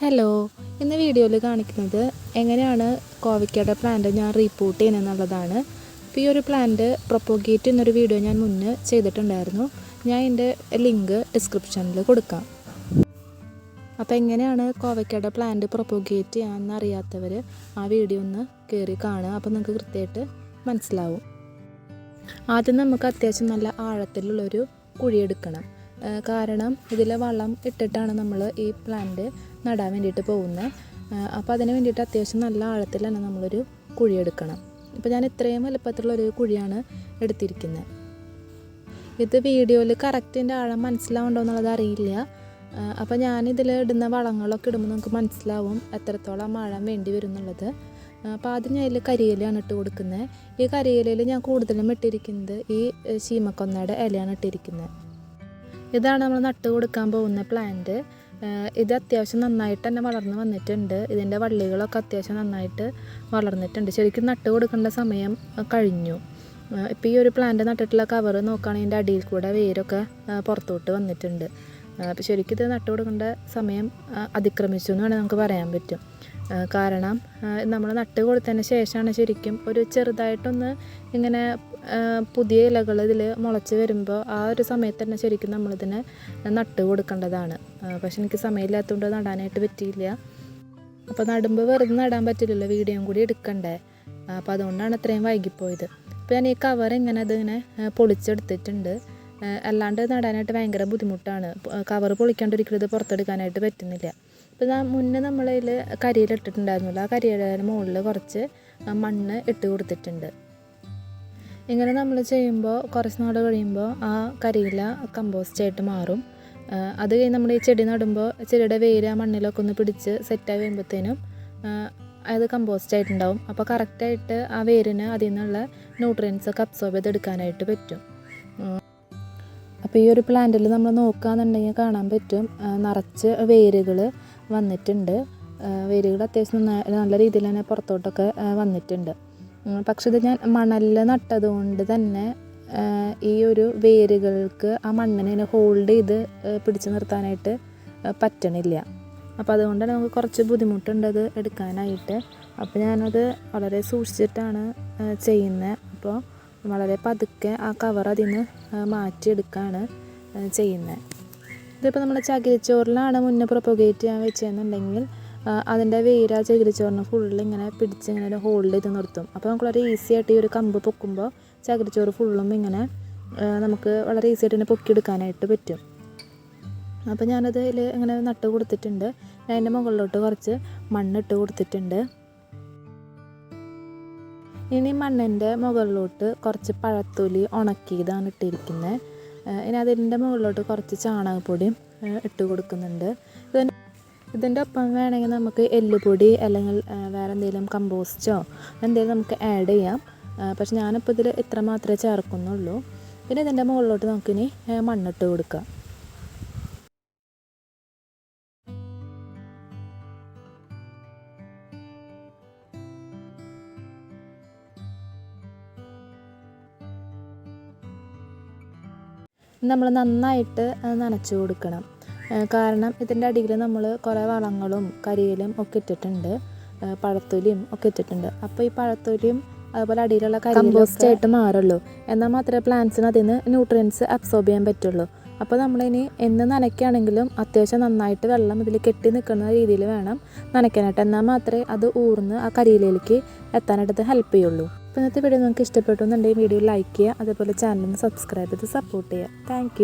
Hello ഇന്ന് വീഡിയോയിൽ കാണിക്കുന്നത് എങ്ങനെയാണ് കോവയ്ക്കയുടെ പ്ലാന്റ് ഞാൻ റീപ്പോർട്ട് ചെയ്യുന്നതെന്നുള്ളതാണ്. അപ്പോൾ ഈ ഒരു പ്ലാന്റ് പ്രൊപ്പോഗേറ്റ് എന്നൊരു വീഡിയോ ഞാൻ മുന്നേ ചെയ്തിട്ടുണ്ടായിരുന്നു. ഞാൻ എന്റെ ലിങ്ക് ഡിസ്ക്രിപ്ഷനിൽ കൊടുക്കാം. അപ്പോൾ എങ്ങനെയാണ് കോവയ്ക്കയുടെ പ്ലാന്റ് പ്രൊപ്പോഗേറ്റ് ചെയ്യാമെന്ന് അറിയാത്തവർ ആ വീഡിയോ ഒന്ന് കയറി കാണുക. അപ്പോൾ നിങ്ങൾക്ക് കൃത്യമായിട്ട് മനസ്സിലാവും. ആദ്യം നമുക്ക് അത്യാവശ്യം നല്ല ആഴത്തിലുള്ളൊരു കുഴിയെടുക്കണം കാരണം ഇതിൽ വളം ഇട്ടിട്ടാണ് നമ്മൾ ഈ പ്ലാന്റ് നടാൻ വേണ്ടിയിട്ട് പോകുന്നത് അപ്പോൾ അതിന് വേണ്ടിയിട്ട് അത്യാവശ്യം നല്ല ആഴത്തിൽ തന്നെ നമ്മളൊരു കുഴിയെടുക്കണം ഇപ്പോൾ ഞാൻ ഇത്രയും വലുപ്പത്തിലുള്ളൊരു കുഴിയാണ് എടുത്തിരിക്കുന്നത് ഇത് വീഡിയോയിൽ കറക്റ്റിന്റെ ആഴം മനസ്സിലാവുണ്ടോ എന്നുള്ളത് അറിയില്ല. അപ്പോൾ ഞാനിതിൽ ഇടുന്ന വളങ്ങളൊക്കെ ഇടുമ്പോൾ നമുക്ക് മനസ്സിലാവും എത്രത്തോളം ആഴം വേണ്ടി വരും എന്നുള്ളത്. അപ്പോൾ ആദ്യം ഞാൻ ഇതിൽ കരിയിലയാണ് ഇട്ട് കൊടുക്കുന്നത് ഈ കരിയിലയിൽ ഞാൻ കൂടുതലും ഇട്ടിരിക്കുന്നത് ഈ ശീമക്കൊന്നയുടെ ഇലയാണ് ഇട്ടിരിക്കുന്നത് ഇതാണ് നമ്മൾ നട്ട് കൊടുക്കാൻ പോകുന്ന പ്ലാന്റ് ഇത് അത്യാവശ്യം നന്നായിട്ട് തന്നെ വളർന്നു വന്നിട്ടുണ്ട്. ഇതിന്റെ വള്ളികളൊക്കെ അത്യാവശ്യം നന്നായിട്ട് വളർന്നിട്ടുണ്ട്. ശരിക്കും നട്ട് കൊടുക്കേണ്ട സമയം കഴിഞ്ഞു. ഇപ്പോൾ ഈ ഒരു പ്ലാന്റ് നട്ടിട്ടുള്ള കവർ നോക്കുകയാണെങ്കിൽ ഇതിന്റെ അടിയിൽ കൂടെ വേരൊക്കെ പുറത്തോട്ട് വന്നിട്ടുണ്ട്. അപ്പോൾ ശരിക്കും ഇത് നട്ട് കൊടുക്കേണ്ട സമയം അതിക്രമിച്ചു എന്ന് വേണമെങ്കിൽ നമുക്ക് പറയാൻ പറ്റും. കാരണം നമ്മൾ നട്ട് കൊടുത്തതിന് ശേഷമാണ് ശരിക്കും ഒരു ചെറുതായിട്ടൊന്ന് ഇങ്ങനെ പുതിയ ഇലകൾ ഇതിൽ മുളച്ച് വരുമ്പോൾ ആ ഒരു സമയത്ത് തന്നെ ശരിക്കും നമ്മളിതിനെ നട്ട് കൊടുക്കേണ്ടതാണ്. പക്ഷെ എനിക്ക് സമയമില്ലാത്തതുകൊണ്ട് നടാനായിട്ട് പറ്റിയില്ല. അപ്പോൾ നടുമ്പോൾ വെറുതെ നടാൻ പറ്റില്ലല്ലോ വീഡിയോയും കൂടി എടുക്കണ്ടേ? അപ്പോൾ അതുകൊണ്ടാണ് അത്രയും വൈകിപ്പോയത്. അപ്പോൾ ഞാൻ ഈ കവർ ഇങ്ങനെ അതിങ്ങനെ പൊളിച്ചെടുത്തിട്ടുണ്ട്. അല്ലാണ്ട് നടാനായിട്ട് ഭയങ്കര ബുദ്ധിമുട്ടാണ്. കവർ പൊളിക്കാണ്ട് ഒരിക്കലും ഇത് പുറത്തെടുക്കാനായിട്ട് പറ്റുന്നില്ല. ഇപ്പോൾ ഞാൻ മുന്നേ നമ്മളതിൽ കരിയില ഇട്ടിട്ടുണ്ടായിരുന്നല്ലോ. ആ കരിയുടെ മുകളിൽ കുറച്ച് മണ്ണ് ഇട്ട് കൊടുത്തിട്ടുണ്ട്. ഇങ്ങനെ നമ്മൾ ചെയ്യുമ്പോൾ കുറച്ച് നാൾ കഴിയുമ്പോൾ ആ കരിയില കമ്പോസ്റ്റ് ആയിട്ട് മാറും. അത് കഴിഞ്ഞ് നമ്മൾ ഈ ചെടി നടുമ്പോൾ ചെടിയുടെ വേര് ആ മണ്ണിലൊക്കെ ഒന്ന് പിടിച്ച് സെറ്റായി വരുമ്പോഴത്തേനും അത് കമ്പോസ്റ്റ് ആയിട്ടുണ്ടാവും. അപ്പോൾ കറക്റ്റായിട്ട് ആ വേരിന് അതിൽ നിന്നുള്ള ന്യൂട്രിയൻസ് ഒക്കെ അബ്സോർബ് ചെയ്തെടുക്കാനായിട്ട് പറ്റും. അപ്പോൾ ഈ ഒരു പ്ലാന്റിൽ നമ്മൾ നോക്കുകയാണെന്നുണ്ടെങ്കിൽ കാണാൻ പറ്റും നിറച്ച് വേരുകൾ വന്നിട്ടുണ്ട്. വേരുകൾ അത്യാവശ്യം നല്ല രീതിയിൽ തന്നെ പുറത്തോട്ടൊക്കെ വന്നിട്ടുണ്ട്. പക്ഷേ ഇത് ഞാൻ മണലിൽ നട്ടതുകൊണ്ട് തന്നെ ഈ ഒരു വേരുകൾക്ക് ആ മണ്ണിനെ ഹോൾഡ് ചെയ്ത് പിടിച്ചു നിർത്താനായിട്ട് പറ്റണില്ല. അപ്പോൾ അതുകൊണ്ടാണ് നമുക്ക് കുറച്ച് ബുദ്ധിമുട്ടുണ്ട് അത് എടുക്കാനായിട്ട്. അപ്പോൾ ഞാനത് വളരെ സൂക്ഷിച്ചിട്ടാണ് ചെയ്യുന്നത് അപ്പോൾ വളരെ പതുക്കെ ആ കവർ അതിൽ നിന്ന് മാറ്റിയെടുക്കുകയാണ് ചെയ്യുന്നത് ഇതിപ്പോൾ നമ്മൾ ചകിരിച്ചോറിലാണ് മുന്നേ പ്രൊപ്പഗേറ്റ് ചെയ്യാൻ വെച്ചതെന്നുണ്ടെങ്കിൽ അതിന്റെ വേര് ആ ചകിരിച്ചോറിന് ഫുള്ള് ഇങ്ങനെ പിടിച്ച് ഇങ്ങനെ ഹോൾഡ് ചെയ്ത് നിർത്തും. അപ്പോൾ നമുക്ക് വളരെ ഈസി ആയിട്ട് ഈ ഒരു കമ്പ് പൊക്കുമ്പോൾ ചകിരിച്ചോറ് ഫുള്ളും ഇങ്ങനെ നമുക്ക് വളരെ ഈസി ആയിട്ട് തന്നെ പൊക്കിയെടുക്കാനായിട്ട് പറ്റും. അപ്പോൾ ഞാനത് ഇതിൽ ഇങ്ങനെ നട്ട് കൊടുത്തിട്ടുണ്ട്. അതിന്റെ മുകളിലോട്ട് കുറച്ച് മണ്ണിട്ട് കൊടുത്തിട്ടുണ്ട്. ഇനി മണ്ണിന്റെ മുകളിലോട്ട് കുറച്ച് പഴത്തൊലി ഉണക്കിയതാണ് ഇട്ടിരിക്കുന്നത് ഇനി അതിന്റെ മുകളിലോട്ട് കുറച്ച് ചാണകപ്പൊടിയും ഇട്ട് കൊടുക്കുന്നുണ്ട്. ഇതിന്റെ ഇതിന്റെ ഒപ്പം വേണമെങ്കിൽ നമുക്ക് എല്ലുപൊടി അല്ലെങ്കിൽ വേറെ എന്തെങ്കിലും കമ്പോസ്റ്റോ എന്തെങ്കിലും നമുക്ക് ആഡ് ചെയ്യാം. പക്ഷെ ഞാനിപ്പോൾ ഇതിൽ ഇത്ര മാത്രമേ ചേർക്കുന്നുള്ളൂ. പിന്നെ ഇതിന്റെ മുകളിലോട്ട് നമുക്കിനി മണ്ണിട്ട് കൊടുക്കാം. നമ്മൾ നന്നായിട്ട് നനച്ചു കൊടുക്കണം. കാരണം ഇതിന്റെ അടിയിൽ നമ്മൾ കുറേ വളങ്ങളും കരിയിലും ഒക്കെ ഇട്ടിട്ടുണ്ട്. പഴത്തൊലിയും ഒക്കെ ഇട്ടിട്ടുണ്ട്. അപ്പോൾ ഈ പഴത്തൊലിയും അതുപോലെ അടിയിലുള്ള കമ്പോസ്റ്റ് ആയിട്ട് മാറുള്ളൂ. എന്നാൽ മാത്രമേ പ്ലാന്റ്സിന് അതിൽ നിന്ന് ന്യൂട്രിയൻസ് അബ്സോർബ് ചെയ്യാൻ പറ്റുള്ളൂ. അപ്പോൾ നമ്മളിനി എന്ന് നനയ്ക്കുകയാണെങ്കിലും അത്യാവശ്യം നന്നായിട്ട് വെള്ളം ഇതിൽ കെട്ടി നിൽക്കുന്ന രീതിയിൽ വേണം നനയ്ക്കാനായിട്ട്. എന്നാൽ മാത്രമേ അത് ഊർന്ന് ആ കരിയിലേക്ക് എത്താനായിട്ട് ഹെൽപ്പ് ചെയ്യുള്ളൂ. അപ്പോൾ ഇന്നത്തെ വീഡിയോ നിങ്ങൾക്ക് ഇഷ്ടപ്പെട്ടു എന്നുണ്ടെങ്കിൽ വീഡിയോ ലൈക്ക് ചെയ്യുക അതേപോലെ ചാനലിന് സബ്സ്ക്രൈബ് ചെയ്ത് സപ്പോർട്ട് ചെയ്യുക. താങ്ക്